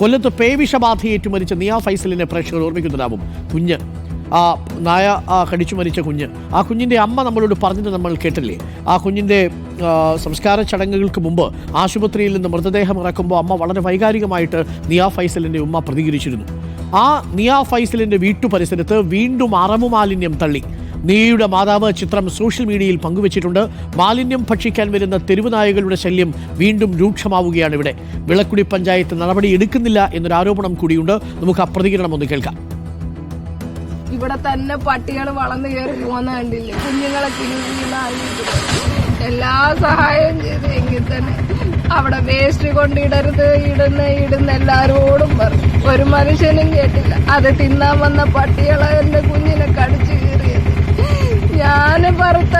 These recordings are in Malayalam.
കൊല്ലത്ത് പേവിഷബാധയേറ്റ് മരിച്ച നിയാ ഫൈസലിനെ പ്രേക്ഷകർ ഓർമ്മിക്കുന്നുണ്ടാവും കുഞ്ഞ്. ആ നായ കടിച്ചു മരിച്ച കുഞ്ഞ്. ആ കുഞ്ഞിന്റെ അമ്മ നമ്മളോട് പറഞ്ഞിട്ട് നമ്മൾ കേട്ടില്ലേ? ആ കുഞ്ഞിന്റെ സംസ്കാര ചടങ്ങുകൾക്ക് മുമ്പ് ആശുപത്രിയിൽ നിന്ന് മൃതദേഹം ഇറക്കുമ്പോൾ അമ്മ വളരെ വൈകാരികമായിട്ട് നിയാ ഫൈസലിന്റെ ഉമ്മ പ്രതികരിച്ചിരുന്നു. ആ നിയാ ഫൈസലിന്റെ വീട്ടു പരിസരത്ത് വീണ്ടും അറവുമാലിന്യം തള്ളി. നീയുടെ മാതാവ് ചിത്രം സോഷ്യൽ മീഡിയയിൽ പങ്കുവച്ചിട്ടുണ്ട്. മാലിന്യം ഭക്ഷിക്കാൻ വരുന്ന തെരുവ് നായകളുടെ ശല്യം വീണ്ടും രൂക്ഷമാവുകയാണ് ഇവിടെ. വിളക്കുടി പഞ്ചായത്ത് നടപടി എടുക്കുന്നില്ല എന്നൊരു ആരോപണം കൂടിയുണ്ട്. നമുക്ക് ആ പ്രതികരണം ഒന്ന് കേൾക്കാം. ഇവിടെ തന്നെ പട്ടികൾ വളർന്നു കയറി പോകുന്ന കണ്ടില്ലേ? കുഞ്ഞുങ്ങളെ കിണിനായി എല്ലാ സഹായം ചെയ്ത് എങ്കിൽ തന്നെ അവിടെ വേസ്റ്റ് കൊണ്ടിടരുത് ഇടുന്ന ഇടുന്ന എല്ലാരോടും പറഞ്ഞു. ഒരു മനുഷ്യനും കേട്ടില്ല. അത് തിന്നാൻ വന്ന പട്ടികളെ കുഞ്ഞിനെ കടിച്ചു കീറിയത് ഞാൻ പറത്ത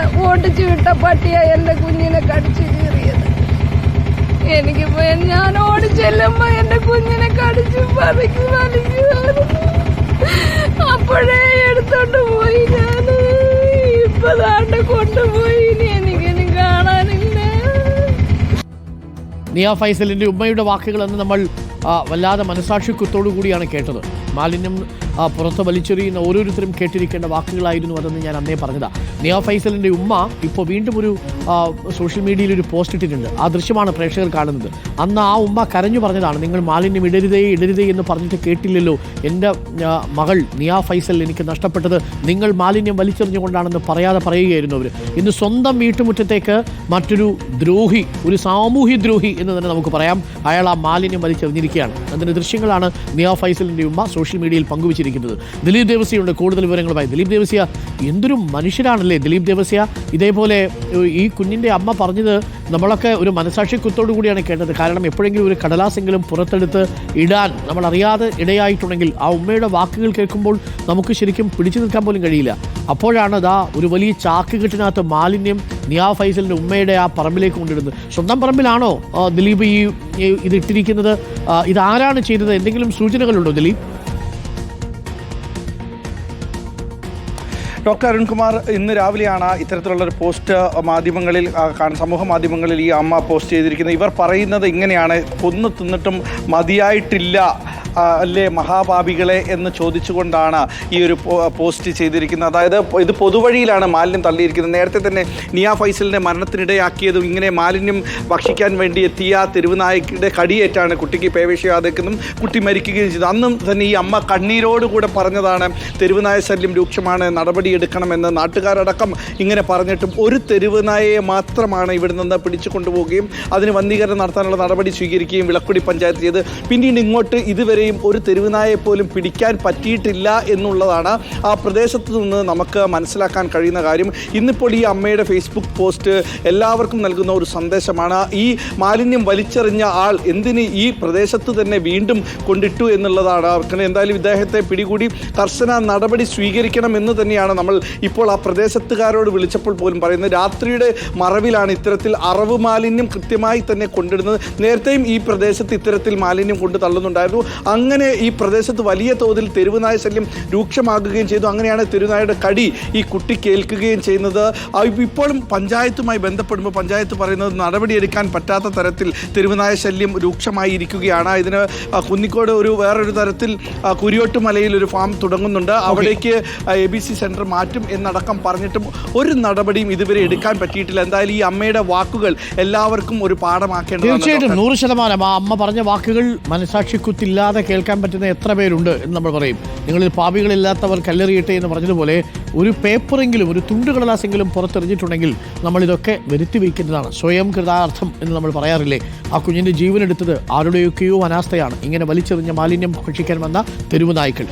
ഓടിച്ചു വിട്ട പട്ടിയ എന്റെ കുഞ്ഞിനെ കടിച്ചു കീറിയത്. എനിക്ക് ഞാൻ ഓടി ഓടിച്ചെല്ലുമ്പോ എന്റെ കുഞ്ഞിനെ കടിച്ചു പതുക്കി വലിക്കുമായിരുന്നു അപ്പോഴേ എടുത്തോണ്ട് പോയി ഞാൻ ഇപ്പൊ താണ്ട് കൊണ്ടുപോയി ഇനി എനിക്കിനി കാണാനില്ല. നിയ ഫൈസലിന്റെ ഉമ്മയുടെ വാക്കുകൾ എന്ന് നമ്മൾ വല്ലാതെ മനസാക്ഷിക്കുത്തോടു കൂടിയാണ് കേട്ടത്. മാലിന്യം പുറത്ത് വലിച്ചെറിയുന്ന ഓരോരുത്തരും കേട്ടിരിക്കേണ്ട വാക്കുകളായിരുന്നു അതെന്ന് ഞാൻ അന്നേ പറഞ്ഞതാ. നിയ ഫൈസലിന്റെ ഉമ്മ ഇപ്പോൾ വീണ്ടും ഒരു സോഷ്യൽ മീഡിയയിൽ ഒരു പോസ്റ്റ് ഇട്ടിട്ടുണ്ട്. ആ ദൃശ്യമാണ് പ്രേക്ഷകർ കാണുന്നത്. അന്ന് ആ ഉമ്മ കരഞ്ഞു പറഞ്ഞതാണ് നിങ്ങൾ മാലിന്യം ഇടരുതേ ഇടരുതേ എന്ന് പറഞ്ഞിട്ട് കേട്ടില്ലല്ലോ. എന്റെ മകൾ നിയ ഫൈസൽ എനിക്ക് നഷ്ടപ്പെട്ടത്. നിങ്ങൾ മാലിന്യം വലിച്ചെറിഞ്ഞുകൊണ്ടാണെന്ന് പറയാതെ പറയുകയായിരുന്നു അവർ ഇന്ന് സ്വന്തം വീട്ടുമുറ്റത്തേക്ക് മറ്റൊരു ദ്രോഹി ഒരു സാമൂഹ്യ ദ്രോഹി എന്ന് തന്നെ നമുക്ക് പറയാം. അയാൾ ആ മാലിന്യം വലിച്ചെറിഞ്ഞിരിക്കുകയാണ്. അതിന്റെ ദൃശ്യങ്ങളാണ് നിയ ഫൈസലിന്റെ ഉമ്മ സോഷ്യൽ മീഡിയയിൽ പങ്കുവച്ചിരിക്കുന്നത് ദിലീപ് ദേവസ്യയുണ്ട് കൂടുതൽ വിവരങ്ങളുമായി ദിലീപ് ദേവസ്യ എന്തൊരു മനുഷ്യരാണല്ലേ ദിലീപ് ദേവസ്യ? ഇതേപോലെ ഈ കുഞ്ഞിന്റെ അമ്മ പറഞ്ഞത് നമ്മളൊക്കെ ഒരു മനസാക്ഷി കുത്തോടു കൂടിയാണ് കേട്ടത്. കാരണം എപ്പോഴെങ്കിലും ഒരു കടലാസെങ്കിലും പുറത്തെടുത്ത് ഇടാൻ നമ്മൾ അറിയാതെ ഇടയായിട്ടുണ്ടെങ്കിൽ ആ ഉമ്മയുടെ വാക്കുകൾ കേൾക്കുമ്പോൾ നമുക്ക് ശരിക്കും പിടിച്ചു നിൽക്കാൻ പോലും കഴിയില്ല. അപ്പോഴാണ് അതാ ഒരു വലിയ ചാക്ക് കെട്ടിനകത്ത് മാലിന്യം നിയാ ഫൈസലിന്റെ ഉമ്മയുടെ ആ പറമ്പിലേക്ക് കൊണ്ടിടുന്നത്. സ്വന്തം പറമ്പിലാണോ ദിലീപ് ഈ ഇത് ഇട്ടിരിക്കുന്നത് ഇതാരാണ് ചെയ്തത്? എന്തെങ്കിലും സൂചനകളുണ്ടോ ദിലീപ്? ഡോക്ടർ അരുൺകുമാർ ഇന്ന് രാവിലെയാണ് ഇത്തരത്തിലുള്ള ഒരു പോസ്റ്റ് മാധ്യമങ്ങളിൽ സമൂഹ മാധ്യമങ്ങളിൽ ഈ അമ്മ പോസ്റ്റ് ചെയ്തിരിക്കുന്നത്. ഇവർ പറയുന്നത് ഇങ്ങനെയാണ്. കൊന്നു തിന്നിട്ടും മതിയായിട്ടില്ല. അല്ലേ മഹാപാപികളെ എന്ന് ചോദിച്ചുകൊണ്ടാണ് ഈ ഒരു പോസ്റ്റ് ചെയ്തിരിക്കുന്നത്. അതായത് ഇത് പൊതുവഴിയിലാണ് മാലിന്യം തള്ളിയിരിക്കുന്നത്. നേരത്തെ തന്നെ നിയ ഫൈസലിന്റെ മരണത്തിനിടയാക്കിയതും ഇങ്ങനെ മാലിന്യം ഭക്ഷിക്കാൻ വേണ്ടി എത്തിയ തെരുവുനായ്ക്കയുടെ കടിയേറ്റാണ് കുട്ടിക്ക് പേവേശയാതെക്കുന്നതും കുട്ടി മരിക്കുകയും ചെയ്തു. അന്നും തന്നെ ഈ അമ്മ കണ്ണീരോടുകൂടെ പറഞ്ഞതാണ് തെരുവുനായ ശല്യം രൂക്ഷമാണ് നടപടിയെടുക്കണമെന്ന് നാട്ടുകാരടക്കം ഇങ്ങനെ പറഞ്ഞിട്ടും ഒരു തെരുവുനായയെ മാത്രമാണ് ഇവിടെ നിന്ന് പിടിച്ചു കൊണ്ടുപോവുകയും അതിന് വന്ധീകരണം നടത്താനുള്ള നടപടി സ്വീകരിക്കുകയും വിളക്കുടി പഞ്ചായത്ത് ചെയ്ത്. പിന്നീട് ഇങ്ങോട്ട് ഇതുവരെയും ഒരു തെരുവുനായെ പോലും പിടിക്കാൻ പറ്റിയിട്ടില്ല എന്നുള്ളതാണ് ആ പ്രദേശത്ത് നിന്ന് നമുക്ക് മനസ്സിലാക്കാൻ കഴിയുന്ന കാര്യം. ഇന്നിപ്പോൾ ഈ അമ്മയുടെ ഫേസ്ബുക്ക് പോസ്റ്റ് എല്ലാവർക്കും നൽകുന്ന ഒരു സന്ദേശമാണ്. ഈ മാലിന്യം വലിച്ചെറിഞ്ഞ ആൾ എന്തിന് ഈ പ്രദേശത്ത് തന്നെ വീണ്ടും കൊണ്ടിട്ടു എന്നുള്ളതാണ് അവർക്ക് എന്തായാലും ഇദ്ദേഹത്തെ പിടികൂടി കർശന നടപടി സ്വീകരിക്കണം എന്ന് തന്നെയാണ് നമ്മൾ ഇപ്പോൾ ആ പ്രദേശത്തുകാരോട് വിളിച്ചപ്പോൾ പോലും പറയുന്നത്. രാത്രിയുടെ മറവിലാണ് ഇത്തരത്തിൽ അറവ് മാലിന്യം കൃത്യമായി തന്നെ കൊണ്ടിടുന്നത്. നേരത്തെയും ഈ പ്രദേശത്ത് ഇത്തരത്തിൽ മാലിന്യം കൊണ്ട് തള്ളുന്നുണ്ടായിരുന്നു. അങ്ങനെ ഈ പ്രദേശത്ത് വലിയ തോതിൽ തെരുവുനായ ശല്യം രൂക്ഷമാകുകയും ചെയ്തു. അങ്ങനെയാണ് തെരുവുനായയുടെ കടി ഈ കുട്ടി കേൾക്കുകയും ചെയ്യുന്നത്. ഇപ്പോഴും പഞ്ചായത്തുമായി ബന്ധപ്പെടുമ്പോൾ പഞ്ചായത്ത് പറയുന്നത് നടപടിയെടുക്കാൻ പറ്റാത്ത തരത്തിൽ തെരുവുനായ ശല്യം രൂക്ഷമായി ഇരിക്കുകയാണ് ഇതിന് കുന്നിക്കോട് ഒരു വേറൊരു തരത്തിൽ കുരിയോട്ട് മലയിൽ ഒരു ഫാം തുടങ്ങുന്നുണ്ട്. അവിടേക്ക് എ ബി സി സെന്റർ മാറ്റും എന്നടക്കം പറഞ്ഞിട്ടും ഒരു നടപടിയും ഇതുവരെ എടുക്കാൻ പറ്റിയിട്ടില്ല. എന്തായാലും ഈ അമ്മയുടെ വാക്കുകൾ എല്ലാവർക്കും ഒരു പാഠമാക്കേണ്ടത് തീർച്ചയായിട്ടും നൂറ് ശതമാനം. ആ അമ്മ പറഞ്ഞ വാക്കുകൾ മനസാക്ഷിക്കുത്തില്ലാതെ കേൾക്കാൻ പറ്റുന്ന എത്ര പേരുണ്ട് എന്ന് നമ്മൾ പറയും. നിങ്ങളിൽ പാപികളില്ലാത്തവർ കല്ലെറിയട്ടെ എന്ന് പറഞ്ഞതുപോലെ ഒരു പേപ്പറെങ്കിലും ഒരു തുണ്ട് കടലാസെങ്കിലും പുറത്തെറിഞ്ഞിട്ടുണ്ടെങ്കിൽ നമ്മളിതൊക്കെ വരുത്തി വയ്ക്കുന്നതാണ് സ്വയം കൃതാർത്ഥം എന്ന് നമ്മൾ പറയാറില്ലേ. ആ കുഞ്ഞിന്റെ ജീവനെടുത്തത് ആരുടെയൊക്കെയോ അനാസ്ഥയാണ്. ഇങ്ങനെ വലിച്ചെറിഞ്ഞ മാലിന്യം ഭക്ഷിക്കാൻ വന്ന തെരുവ് നായ്ക്കൾ